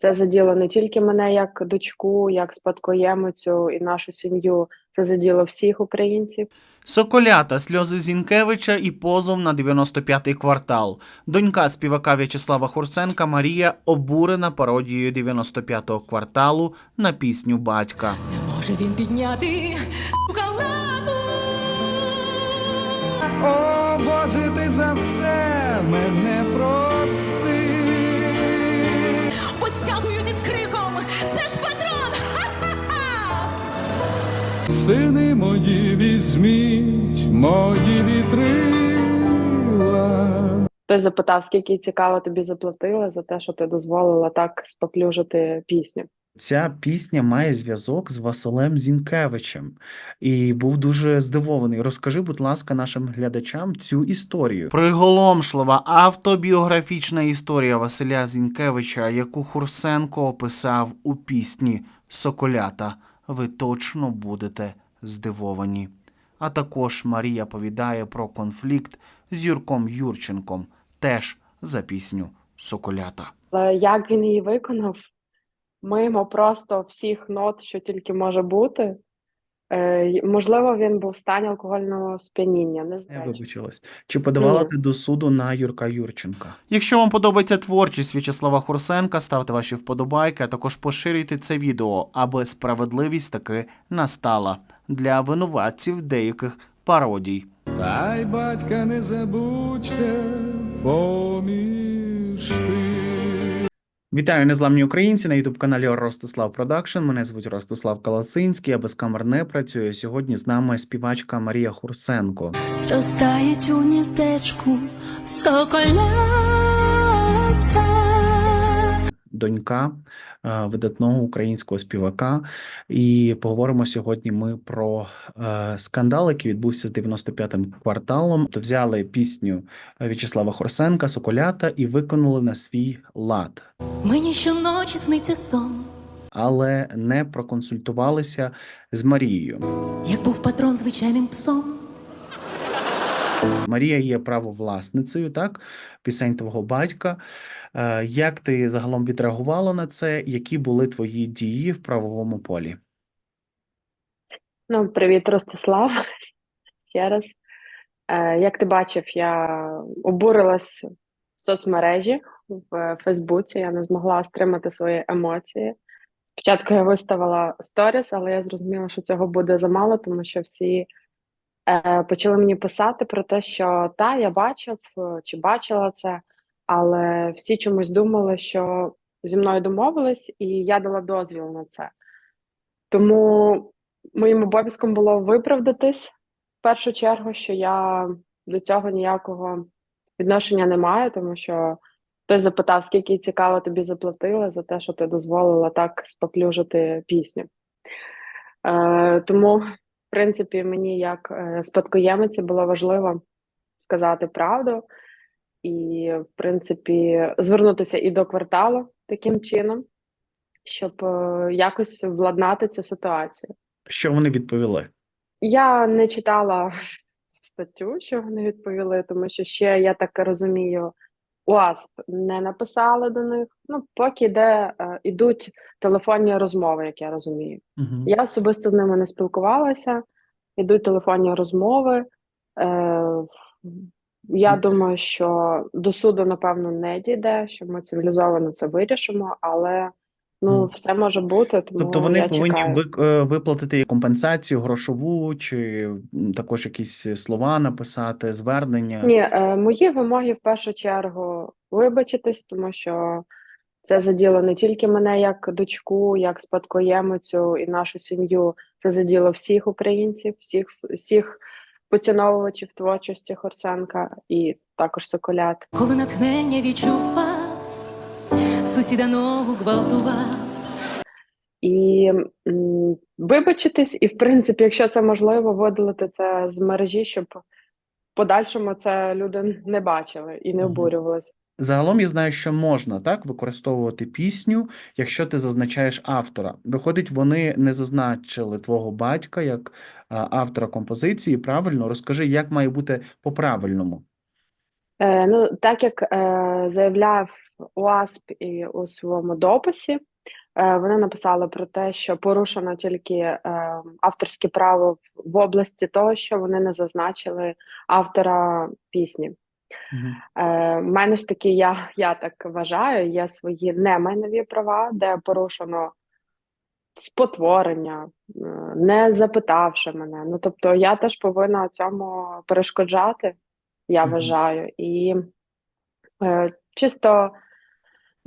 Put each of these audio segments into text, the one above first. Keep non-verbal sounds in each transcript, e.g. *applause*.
Це заділо не тільки мене як дочку, як спадкоємицю і нашу сім'ю. Це заділо всіх українців. Соколята, сльози Зінкевича і позов на 95-й квартал. Донька співака В'ячеслава Хурсенка Марія обурена пародією 95-го кварталу на пісню батька. Не може він підняти лапу. О, Боже, ти за все мене прости. Сини мої візьміть мої вітрила. Хтось запитав, скільки цікаво тобі заплатили за те, що ти дозволила так споплюжити пісню. Ця пісня має зв'язок з Василем Зінкевичем і був дуже здивований. Розкажи, будь ласка, нашим глядачам цю історію. Приголомшлива автобіографічна історія Василя Зінкевича, яку Хурсенко описав у пісні Соколята. Ви точно будете здивовані. А також Марія повідає про конфлікт з Юрком Юрченком, теж за пісню Соколята. Як він її виконав, мимо просто всіх нот, що тільки може бути. Е, можливо, він був в стані алкогольного сп'яніння. Не Я знаю. чи- вибачилась. Чи подавала Ні. ти до суду на Юрка Юрченка? Якщо вам подобається творчість В'ячеслава Хурсенка, ставте ваші вподобайки, а також поширюйте це відео, аби справедливість таки настала для винуватців деяких пародій. Та й батька не забудьте поміж тим. Вітаю незламні українці на ютуб каналі Ростислав Продакшн. Мене звуть Ростислав Калацинський, Я без камер не працюю. Сьогодні з нами співачка Марія Хурсенко. Зростають у гніздечку соколята. Донька е, видатного українського співака. І поговоримо сьогодні ми про е, скандал, який відбувся з 95-м кварталом. То взяли пісню В'ячеслава Хорсенка Соколята і виконали на свій лад. Мені щоночі сниться сон, Але не проконсультувалися з Марією. як був патрон звичайним псом. Марія є правовласницею, так, пісень твого батька. Е, Як ти загалом відреагувала на це? Які були твої дії в правовому полі? Ну, привіт, Ростислав. *laughs* Ще раз. Е, як ти бачив, я обурилась в соцмережі в Фейсбуці. Я не змогла стримати свої емоції. Спочатку я виставила сторіс, але я зрозуміла, що цього буде замало, тому що всі почали мені писати про те, що та, я бачив е, чи бачила це, але всі чомусь думали, що зі мною домовились, і я дала дозвіл на це. Тому моїм обов'язком було виправдатись в першу чергу, що я до цього ніякого відношення не маю, тому що хтось запитав, скільки цікаво тобі заплатили за те, що ти дозволила так споплюжити пісню. Е, тому, принципі, мені як е, спадкоємиці було важливо сказати правду і, в принципі, звернутися і до кварталу таким чином, щоб е, якось владнати цю ситуацію. Що вони відповіли? Я не читала *laughs* статтю, що вони відповіли, тому що ще я так розумію, УАСП не написали до них. Ну, поки йде, йдуть телефонні розмови, як я розумію. Угу. Я особисто з ними не спілкувалася, йдуть телефонні розмови. Е, я думаю, що до суду, напевно, не дійде, що ми цивілізовано це вирішимо, але ну, все може бути, тому Тобто вони я повинні чекаю. е, виплатити компенсацію грошову, чи також якісь слова написати, звернення. Ні, е, мої вимоги в першу чергу вибачитись, тому що це заділо не тільки мене як дочку, як спадкоємицю і нашу сім'ю. Це заділо всіх українців, всіх всіх поціновувачів творчості Хорсенка і також Соколят. Коли натхнення відчував, сусіда ногу гвалтував. І м, вибачитись, і в принципі, якщо це можливо, видалити це з мережі, щоб в подальшому це люди не бачили і не обурювалися. Загалом я знаю, що можна так використовувати пісню, якщо ти зазначаєш автора. Виходить, вони не зазначили твого батька як а, автора композиції. Правильно, розкажи, як має бути по-правильному. Е, ну, так як е, заявляв УАСП і у своєму дописі е, вони написали про те, що порушено тільки е, авторське право в- області того, що вони не зазначили автора пісні. Мгм. Е, мене ж таки, я, я так вважаю, є свої немайнові права, де порушено спотворення, не запитавши мене. Ну тобто я теж повинна цьому перешкоджати, я Мгм. вважаю. І е, чисто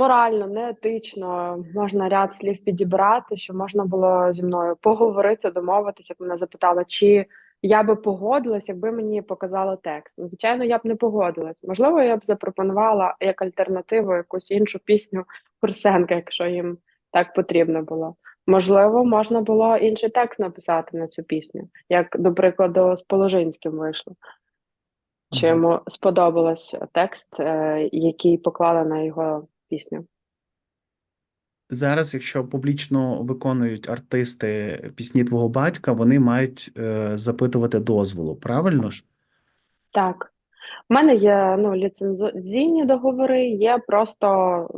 морально, неетично можна ряд слів підібрати, що можна було зі мною поговорити, домовитися, як мене запитали, чи я би погодилась, якби мені показали текст. Ну, Звичайно, я б не погодилась. Можливо, я б запропонувала як альтернативу якусь іншу пісню Курсенка, якщо їм так потрібно було. Можливо, можна було інший текст написати на цю пісню, як, до прикладу, з Положинським вийшло. Чи йому сподобалось текст, е, який поклали на його пісню? Зараз, якщо публічно виконують артисти пісні твого батька, вони мають е, запитувати дозволу, правильно ж? Так. У мене є ну, ліцензійні договори, є просто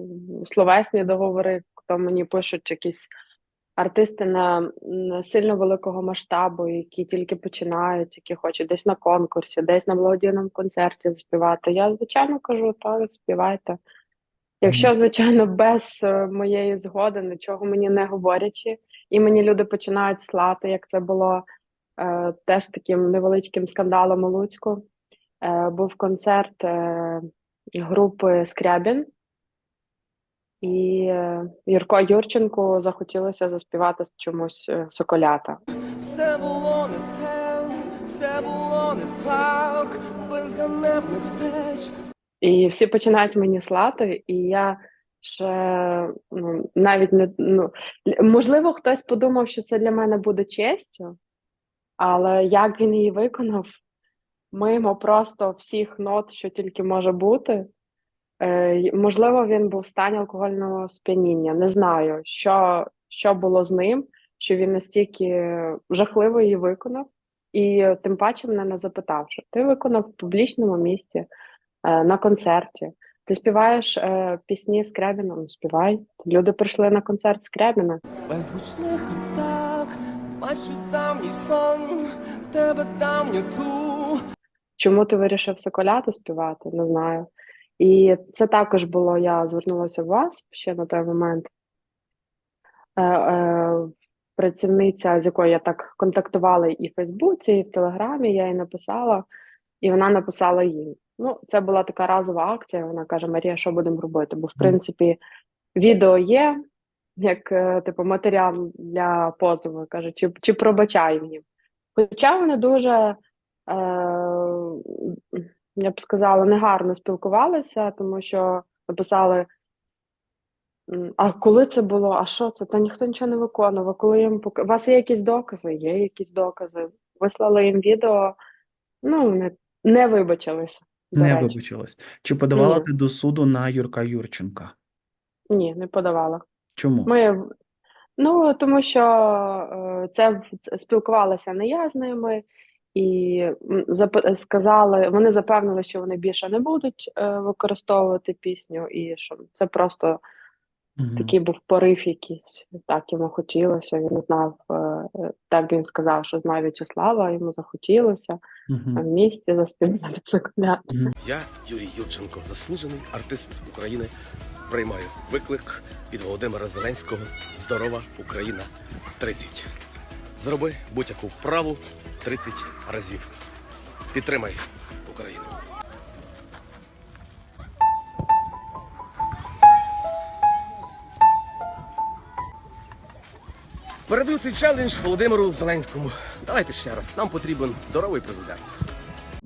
словесні договори, хто мені пишуть якісь артисти на, на сильно великого масштабу, які тільки починають, які хочуть десь на конкурсі, десь на благодійному концерті заспівати. Я, звичайно, кажу, так, співайте. Якщо, звичайно, без е, моєї згоди, нічого мені не говорячи, і мені люди починають слати, як це було е, теж таким невеличким скандалом у Луцьку. Е, був концерт е, групи Скрябін, і е, Юрко Юрченку захотілося заспівати чомусь е, соколята. Все було не те, все було не так, без ганебних втеч. І всі починають мені слати, і я ще ну, навіть не ну, можливо, хтось подумав, що це для мене буде честю, але як він її виконав, мимо просто всіх нот, що тільки може бути. Е, можливо, він був в стані алкогольного сп'яніння. Не знаю, що, що було з ним, що він настільки жахливо її виконав, і тим паче мене не запитавши. Ти виконав в публічному місці на концерті. Ти співаєш е, пісні Скрябіна? Ну, співай. Люди прийшли на концерт Скрябіна. Без гучних атак, бачу давній сон, тебе давню ту. Чому ти вирішив соколяти співати? Не знаю. І це також було, я звернулася в вас ще на той момент. Е, е, працівниця, з якою я так контактувала і в Фейсбуці, і в Телеграмі, я їй написала, і вона написала їй. Ну, це була така разова акція. Вона каже: Марія, що будемо робити? Бо, в принципі, відео є, як е, типу матеріал для позову. Каже, чи, чи пробачаємо їм. Хоча вони дуже, е, я б сказала, негарно спілкувалися, тому що написали. А коли це було? А що це? Та ніхто нічого не виконував. Коли їм пок... У вас є якісь докази? Є якісь докази. Вислали їм відео, ну не, не вибачилися. Не речі. вибачилась. Чи подавала Ні. ти до суду на Юрка Юрченка? Ні, не подавала. Чому? Ми ну тому що е, це це спілкувалася не я з ними, і м, зап- сказали, вони запевнили, що вони більше не будуть е, використовувати пісню, і що це просто Мгм. такий був порив якийсь. Так йому хотілося. Він знав, е, так він сказав, що знає В'ячеслава, йому захотілося Мгм. в місті заспівати *laughs* соколя. Я, Юрій Юрченко, заслужений артист України. Приймаю виклик від Володимира Зеленського. Здорова Україна 30. Зроби будь-яку вправу 30 разів. Підтримай Україну. Передаю цей челендж Володимиру Зеленському. Давайте ще раз. Нам потрібен здоровий президент.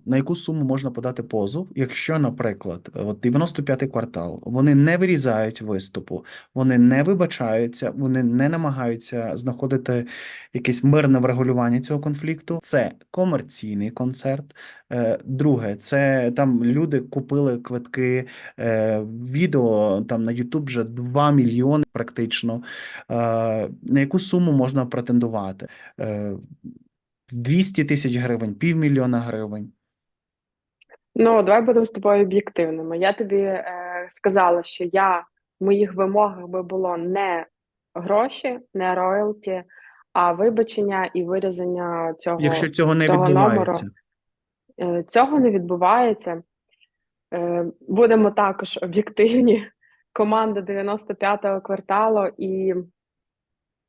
На яку суму можна подати позов, якщо, наприклад, от 95-й квартал, вони не вирізають виступу, вони не вибачаються, вони не намагаються знаходити якесь мирне врегулювання цього конфлікту. Це комерційний концерт. Е, Друге, це там люди купили квитки, е, відео там на YouTube вже 2 мільйони практично. Е, На яку суму можна претендувати? Е, 200 тисяч гривень, півмільйона гривень. Ну, давай будемо з тобою об'єктивними. Я тобі е, сказала, що я в моїх вимогах би було не гроші, не роялті, а вибачення і вирізання цього Якщо цього не того відбувається. Е, Цього не відбувається. Е, Будемо також об'єктивні. Команда 95-го кварталу, і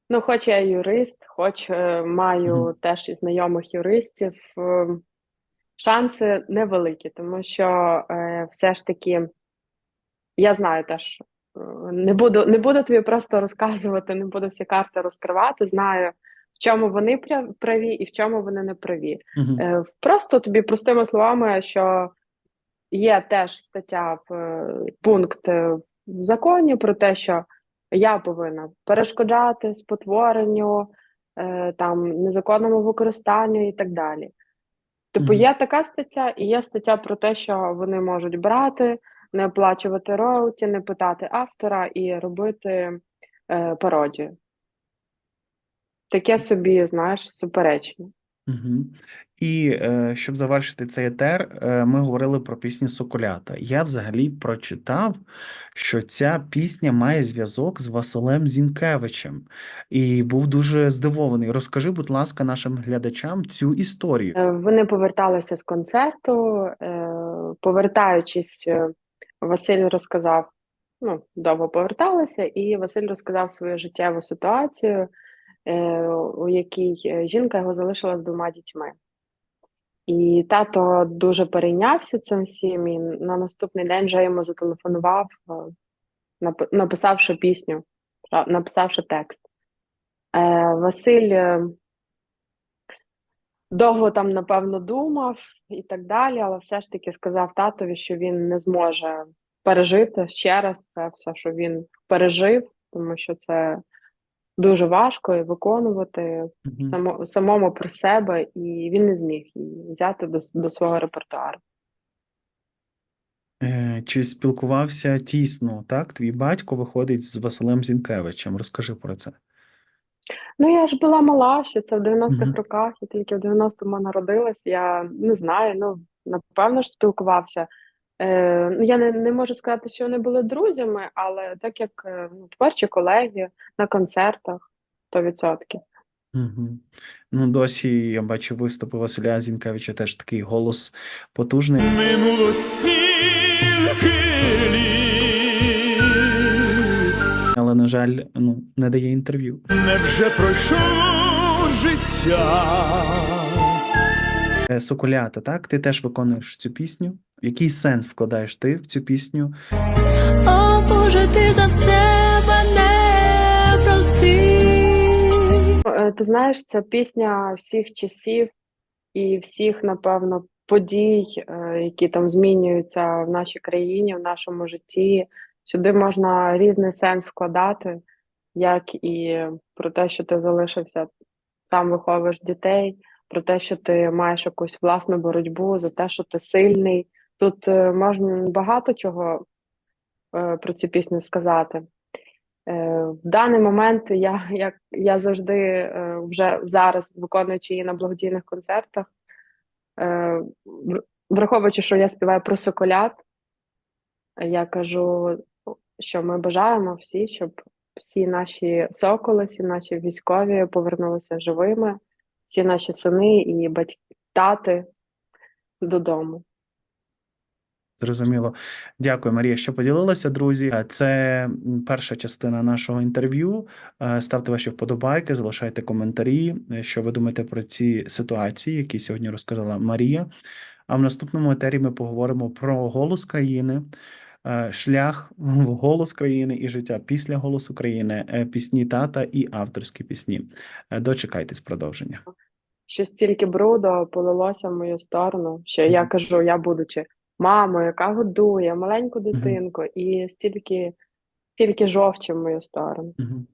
ну, хоч я юрист, хоч е, маю Мгм. теж і знайомих юристів, е, шанси невеликі, тому що е, все ж таки я знаю теж, е, не буду, не буду тобі просто розказувати, не буду всі карти розкривати. Знаю, в чому вони праві і в чому вони не праві. Мгм. Е, Просто тобі простими словами, що є теж стаття в е, пункт е, в законі про те, що я повинна перешкоджати спотворенню, е, там незаконному використанню і так далі. Типу, є така стаття, і є стаття про те, що вони можуть брати, не оплачувати роялті, не питати автора і робити е, пародію. Таке собі, знаєш, суперечення. Угу. І е, щоб завершити цей етер, е, ми говорили про пісню Соколята. Я взагалі прочитав, що ця пісня має зв'язок з Василем Зінкевичем, і був дуже здивований. Розкажи, будь ласка, нашим глядачам цю історію. Е, Вони поверталися з концерту. е, Повертаючись, е, Василь розказав, ну, довго поверталися, і Василь розказав свою життєву ситуацію, у якій е, жінка його залишила з двома дітьми. І тато дуже перейнявся цим всім, і на наступний день вже йому зателефонував, е, написавши пісню, написавши текст. Е, Василь е, довго там, напевно, думав і так далі, але все ж таки сказав татові, що він не зможе пережити ще раз це все, що він пережив, тому що це дуже важко і виконувати само, самому про себе, і він не зміг її взяти до, до свого репертуару. Е, Чи спілкувався тісно, так? Твій батько виходить з Василем Зінкевичем. Розкажи про це. Ну, я ж була мала, що це в 90-х Мгм. роках, я тільки в 90-му народилась. Я не знаю, ну, напевно ж спілкувався. Е, ну, я не, не можу сказати, що вони були друзями, але так як е, ну, творчі колеги на концертах, 100%. Угу. Ну, досі я бачу виступи Василя Зінкевича, теж такий голос потужний. Минуло стільки літ, але, на жаль, ну, не дає інтерв'ю. невже пройшло життя. Е, Соколята, так? Ти теж виконуєш цю пісню. Який сенс вкладаєш ти в цю пісню? О, Боже, ти за все мене прости. Е, Ти знаєш, це пісня всіх часів і всіх, напевно, подій, е, які там змінюються в нашій країні, в нашому житті. Сюди можна різний сенс вкладати, як і про те, що ти залишився сам виховуєш дітей, про те, що ти маєш якусь власну боротьбу, за те, що ти сильний. Тут е, можна багато чого е, про цю пісню сказати. Е, В даний момент я, як я завжди вже зараз виконуючи її на благодійних концертах, враховуючи, що я співаю про соколят, я кажу, що ми бажаємо всі, щоб всі наші соколи, всі наші військові повернулися живими, всі наші сини і батьки, тати додому. Зрозуміло. Дякую, Марія, що поділилася, друзі. Е, Це перша частина нашого інтерв'ю. Е, Ставте ваші вподобайки, залишайте коментарі, е, що ви думаєте про ці ситуації, які сьогодні розказала Марія. А в наступному етері ми поговоримо про голос країни, шлях в голос країни і життя після голосу країни, пісні тата і авторські пісні. Дочекайтесь продовження. що стільки бруду полилося в мою сторону, що я кажу, я будучи мамою, яка годує маленьку дитинку, і стільки, стільки жовчі в мою сторону. Мгм.